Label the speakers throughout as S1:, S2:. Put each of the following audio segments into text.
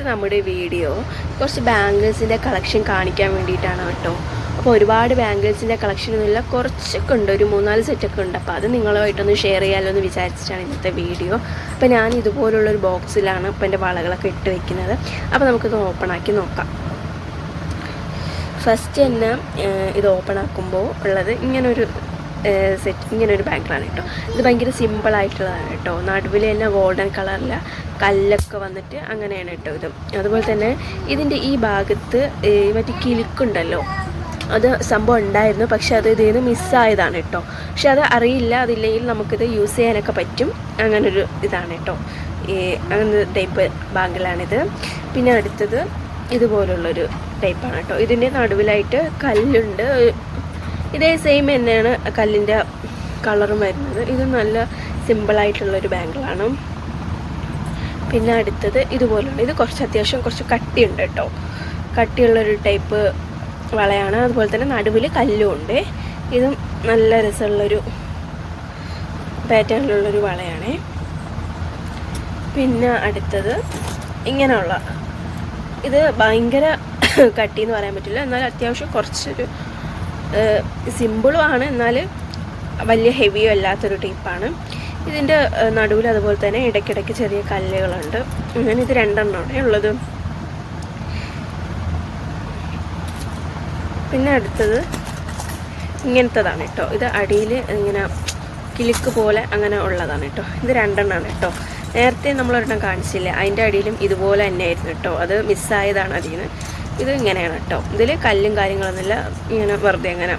S1: ഇന്നത്തെ നമ്മുടെ വീഡിയോ കുറച്ച് ബാംഗിൾസിന്റെ കളക്ഷൻ കാണിക്കാൻ വേണ്ടിയിട്ടാണ് കേട്ടോ. അപ്പോൾ ഒരുപാട് ബാംഗിൾസിന്റെ കളക്ഷൻ ഒന്നുമില്ല കുറച്ചൊക്കെ ഉണ്ട്. ഒരു മൂന്നാൽ സെറ്റൊക്കെ ഉണ്ട്. അപ്പോൾ അത് നിങ്ങളുമായിട്ടൊന്ന് ഷെയർ ചെയ്യാമല്ലോ എന്ന് വിചാരിച്ചിട്ടാണ് ഇന്നത്തെ വീഡിയോ. അപ്പോൾ ഞാൻ ഇതുപോലുള്ളൊരു ബോക്സിലാണ് ഇപ്പോൾ എന്റെ വളകളൊക്കെ ഇട്ട് വെക്കുന്നത്. അപ്പോൾ നമുക്കിത് ഓപ്പൺ ആക്കി നോക്കാം. ഫസ്റ്റ് തന്നെ ഇത് ഓപ്പൺ ആക്കുമ്പോൾ ഉള്ളത് ഇങ്ങനൊരു സെറ്റ് ഇങ്ങനെ ഒരു ബാക്ക്ഗ്രൗണ്ട് കേട്ടോ ഇത് ഭയങ്കര സിമ്പിളായിട്ടുള്ളതാണ് കേട്ടോ നടുവിൽ തന്നെ ഗോൾഡൻ കളറിൽ കല്ലൊക്കെ വന്നിട്ട് അങ്ങനെയാണ് കേട്ടോ ഇത്. അതുപോലെ തന്നെ ഇതിന്റെ ഈ ഭാഗത്ത് മറ്റേ കിലുക്കുണ്ടല്ലോ. അത് സംഭവം ഉണ്ടായിരുന്നു പക്ഷെ അത് ഇതിൽ നിന്ന് മിസ്സായതാണ് കേട്ടോ പക്ഷെ അത് അറിയില്ല അതില്ലെങ്കിൽ നമുക്കിത് യൂസ് ചെയ്യാനൊക്കെ പറ്റും. അങ്ങനൊരു ഇതാണ് കേട്ടോ ഈ അങ്ങനെ ടൈപ്പ് ബാങ്കിലാണിത് പിന്നെ അടുത്തത് ഇതുപോലുള്ളൊരു ടൈപ്പാണ് കേട്ടോ ഇതിന്റെ നടുവിലായിട്ട് കല്ലുണ്ട് ഇതേ സെയിം തന്നെയാണ് കല്ലിന്റെ കളറും വരുന്നത്. ഇത് നല്ല സിമ്പിളായിട്ടുള്ളൊരു ബാങ്കിളാണ് പിന്നെ അടുത്തത് ഇതുപോലെയാണ് ഇത് കുറച്ച് അത്യാവശ്യം കുറച്ച് കട്ടിയുണ്ട് കേട്ടോ. കട്ടിയുള്ളൊരു ടൈപ്പ് വളയാണ്. അതുപോലെ തന്നെ നടുവിൽ കല്ലും ഉണ്ട്. ഇതും നല്ല രസമുള്ളൊരു പാറ്റേണിലുള്ളൊരു വളയാണേ. പിന്നെ അടുത്തത് ഇങ്ങനെയുള്ള. ഇത് ഭയങ്കര കട്ടി എന്ന് പറയാൻ പറ്റില്ല. എന്നാൽ അത്യാവശ്യം കുറച്ചൊരു സിമ്പിളും ആണ് എന്നാൽ വലിയ ഹെവിയോ അല്ലാത്തൊരു ടൈപ്പാണ് ഇതിന്റെ നടുവിൽ അതുപോലെ തന്നെ ഇടയ്ക്കിടയ്ക്ക് ചെറിയ കല്ലുകളുണ്ട്. അങ്ങനെ ഇത് രണ്ടെണ്ണമാണ് ഉള്ളത്. പിന്നെ അടുത്തത് ഇങ്ങനത്തതാണ് കേട്ടോ ഇത് അടിയിൽ ഇങ്ങനെ കിലുക്ക് പോലെ അങ്ങനെ ഉള്ളതാണ് കേട്ടോ ഇത് രണ്ടെണ്ണമാണ് കേട്ടോ നേരത്തെ നമ്മളൊരെണ്ണം കാണിച്ചില്ലേ? അതിന്റെ അടിയിലും ഇതുപോലെ തന്നെയായിരുന്നു കേട്ടോ അത് മിസ്സായതാണ് അതിൽ നിന്ന് ഇത് ഇങ്ങനെയാണ് കേട്ടോ. ഇതിൽ കല്ലും കാര്യങ്ങളൊന്നുമില്ല. ഇങ്ങനെ വെറുതെ ഇങ്ങനെ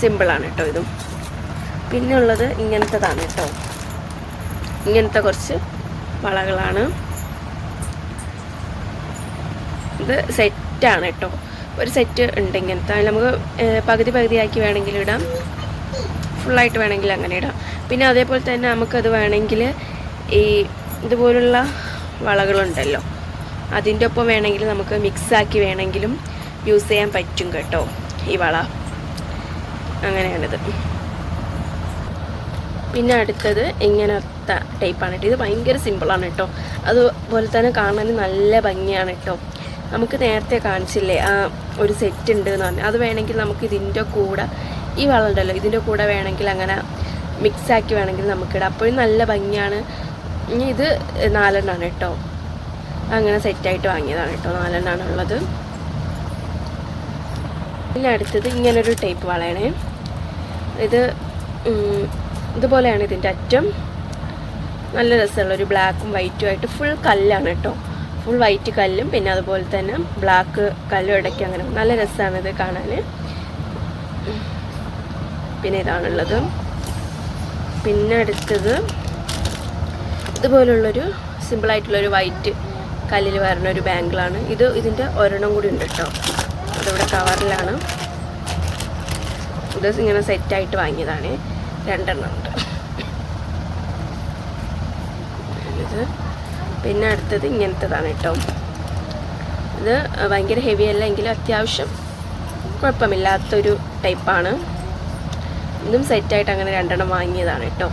S1: സിമ്പിളാണ് കേട്ടോ ഇതും. പിന്നെ ഉള്ളത് ഇങ്ങനത്തതാണ് കേട്ടോ. ഇങ്ങനത്തെ കുറച്ച് വളകളാണ്. ഇത് സെറ്റാണ് കേട്ടോ. ഒരു സെറ്റ് ഉണ്ട് ഇങ്ങനത്തെ. നമുക്ക് പകുതി പകുതിയാക്കി വേണമെങ്കിൽ ഇടാം. ഫുള്ളായിട്ട് വേണമെങ്കിൽ അങ്ങനെ ഇടാം. പിന്നെ അതേപോലെ തന്നെ നമുക്കത് വേണമെങ്കിൽ ഈ ഇതുപോലുള്ള വളകളുണ്ടല്ലോ. അതിന്റെ ഒപ്പം വേണമെങ്കിൽ നമുക്ക് മിക്സാക്കി വേണമെങ്കിലും യൂസ് ചെയ്യാൻ പറ്റും കേട്ടോ ഈ വള. അങ്ങനെയാണിത്. പിന്നെ അടുത്തത് ഇങ്ങനത്തെ ടൈപ്പാണ് കേട്ടോ. ഇത് ഭയങ്കര സിമ്പിളാണ് കേട്ടോ. അതുപോലെ തന്നെ കാണാൻ നല്ല ഭംഗിയാണ് കേട്ടോ. നമുക്ക് നേരത്തെ കാണിച്ചില്ലേ ആ ഒരു സെറ്റ് ഉണ്ട് എന്ന് പറഞ്ഞു. അത് വേണമെങ്കിൽ നമുക്ക് ഇതിന്റെ കൂടെ ഈ വള ഉണ്ടല്ലോ ഇതിന്റെ കൂടെ വേണമെങ്കിൽ അങ്ങനെ മിക്സാക്കി വേണമെങ്കിൽ നമുക്കിടാം അപ്പോഴും നല്ല ഭംഗിയാണ്. ഇനി ഇത് നാലെണ്ണമാണ് കേട്ടോ. അങ്ങനെ സെറ്റായിട്ട് വാങ്ങിയതാണ് കേട്ടോ. നാലെണ്ണമാണ് ഉള്ളത്. പിന്നെ അടുത്തത് ഇങ്ങനൊരു ടൈപ്പ് വളയാണ്. ഇത് ഇതുപോലെയാണ് ഇതിന്റെ അറ്റം. നല്ല രസമുള്ള ഒരു ബ്ലാക്കും വൈറ്റും ആയിട്ട് ഫുൾ കല്ലാണ് കേട്ടോ. ഫുൾ വൈറ്റ് കല്ലും പിന്നെ അതുപോലെ തന്നെ ബ്ലാക്ക് കല്ലും ഇടയ്ക്ക് അങ്ങനെ നല്ല രസമാണ് ഇത് കാണാൻ പിന്നെ ഇതാണുള്ളത്. പിന്നെ അടുത്തത് ഇതുപോലുള്ളൊരു സിമ്പിളായിട്ടുള്ളൊരു വൈറ്റ് കല്ലിൽ വരുന്ന ഒരു ബാങ്കിളാണ്. ഇത് ഇതിന്റെ ഒരെണ്ണം കൂടി ഉണ്ട് കേട്ടോ. അതിവിടെ കവറിലാണ്. ഇത് ഇങ്ങനെ സെറ്റായിട്ട് വാങ്ങിയതാണ്. രണ്ടെണ്ണം ഉണ്ട്. ഇത് പിന്നെ അടുത്തത് ഇങ്ങനത്തതാണ് കേട്ടോ. ഇത് ഭയങ്കര ഹെവി അല്ല എങ്കിലും അത്യാവശ്യം കുഴപ്പമില്ലാത്തൊരു ടൈപ്പാണ് ഇതും സെറ്റായിട്ട് അങ്ങനെ രണ്ടെണ്ണം വാങ്ങിയതാണ് കേട്ടോ.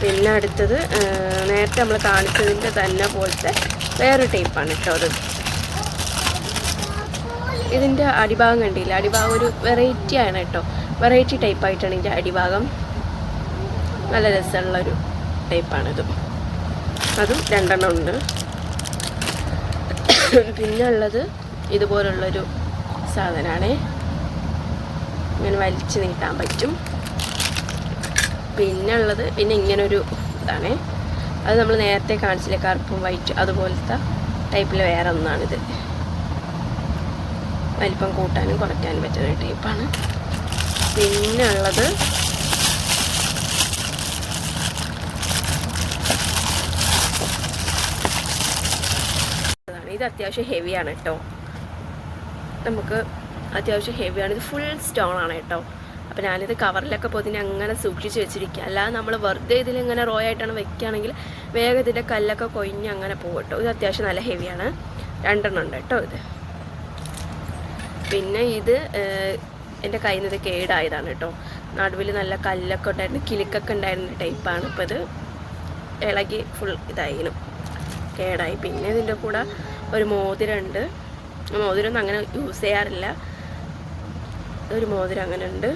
S1: പിന്നെ അടുത്തത് നേരത്തെ നമ്മൾ കാണിച്ചതിന്റെ തന്നെ പോലത്തെ വേറൊരു ടൈപ്പാണ് കേട്ടോ അത്. ഇതിന്റെ അടിഭാഗം കണ്ടില്ല? അടിഭാഗം ഒരു വെറൈറ്റി ആണ് കേട്ടോ. വെറൈറ്റി ടൈപ്പായിട്ടാണ് ഇതിന്റെ അടിഭാഗം. നല്ല രസമുള്ളൊരു ടൈപ്പാണിത്. അതും രണ്ടെണ്ണം ഉണ്ട്. പിന്നെ ഉള്ളത് ഇതുപോലുള്ളൊരു സാധനമാണ് ഇങ്ങനെ വലിച്ചു നീട്ടാൻ പറ്റും. പിന്നെ ഉള്ളത് പിന്നെ ഇങ്ങനൊരു ഇതാണ്. അത് നമ്മൾ നേരത്തെ കാണിച്ചില്ലേ കറുപ്പും വൈറ്റ് അതുപോലത്തെ ടൈപ്പിൽ വേറെ ഒന്നാണിത്. വലിപ്പം കൂട്ടാനും കുറയ്ക്കാനും പറ്റുന്ന ടൈപ്പാണ് പിന്നെ ഉള്ളത് ഇത് അത്യാവശ്യം ഹെവിയാണ് കേട്ടോ നമുക്ക് അത്യാവശ്യം ഹെവിയാണ് ഇത് ഫുൾ സ്റ്റോൺ ആണ് കേട്ടോ അപ്പോൾ ഞാനിത് കവറിലൊക്കെ പൊതിഞ്ഞ് അങ്ങനെ സൂക്ഷിച്ച് വെച്ചിരിക്കുക അല്ലാതെ നമ്മൾ വെറുതെ ഇതിലിങ്ങനെ റോ ആയിട്ടാണ് വെക്കുകയാണെങ്കിൽ വേഗം കല്ലൊക്കെ കൊയിഞ്ഞ് അങ്ങനെ പോകും കേട്ടോ ഇത് അത്യാവശ്യം നല്ല ഹെവിയാണ് രണ്ടെണ്ണം ഉണ്ട് കേട്ടോ ഇത്. പിന്നെ ഇത് എന്റെ കയ്യിൽ നിന്ന് ഇത് കേടായതാണ് കേട്ടോ നടുവിൽ നല്ല കല്ലൊക്കെ ഉണ്ടായിരുന്നു കിലുക്കൊക്കെ ഉണ്ടായിരുന്ന ടൈപ്പാണ് ഇപ്പോൾ ഇത് ഇളകി ഫുൾ ഇതായിരുന്നു കേടായി. പിന്നെ ഇതിന്റെ കൂടെ ഒരു മോതിരമുണ്ട്. മോതിരമൊന്നും അങ്ങനെ യൂസ് ചെയ്യാറില്ല. ഒരു മോതിരം അങ്ങനെ ഉണ്ട്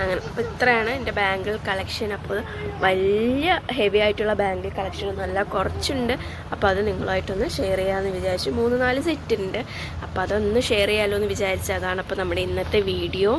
S1: അങ്ങനെ അപ്പോൾ ഇത്രയാണ് എന്റെ ബാങ്കിൾ കളക്ഷൻ അപ്പോൾ വലിയ ഹെവി ആയിട്ടുള്ള ബാങ്കിൾ കളക്ഷൻ ഒന്നുമല്ല കുറച്ചുണ്ട്. അപ്പോൾ അത് നിങ്ങളായിട്ടൊന്ന് ഷെയർ ചെയ്യാമെന്ന് വിചാരിച്ചു. മൂന്ന് നാല് സെറ്റ് ഉണ്ട് അപ്പോൾ അതൊന്ന് ഷെയർ ചെയ്യാമല്ലോ എന്ന് വിചാരിച്ചു അതാണ് അപ്പോൾ നമ്മുടെ ഇന്നത്തെ വീഡിയോ